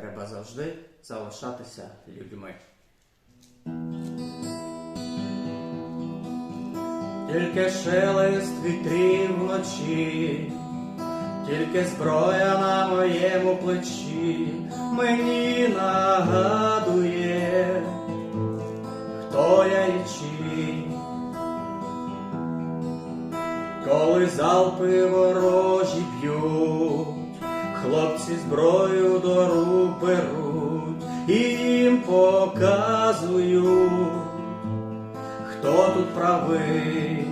треба завжди залишатися людьми. Тільки шелест вітрів вночі, тільки зброя на моєму плечі мені нагадує, хто я і чий. Коли залпи ворожі б'ють, хлопці зброю до рук беруть і їм показують, хто тут правий,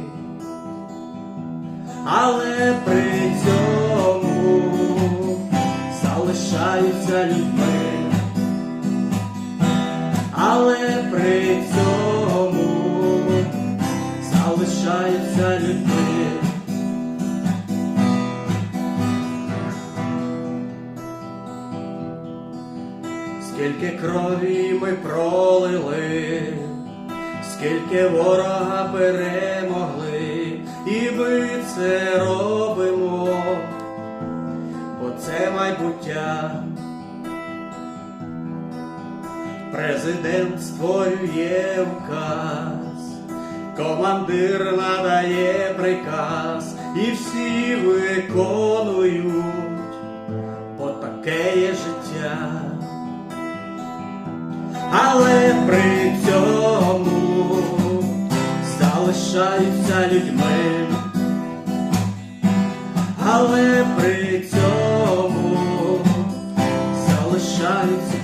але при цьому залишаються людьми, але при цьому залишаються людьми. Скільки крові ми пролили, скільки ворога перемогли, і ми це робимо, бо це майбуття. Президент створює указ, командир надає приказ, і всі виконують, Але при цьому залишаються людьми, але при цьому залишаються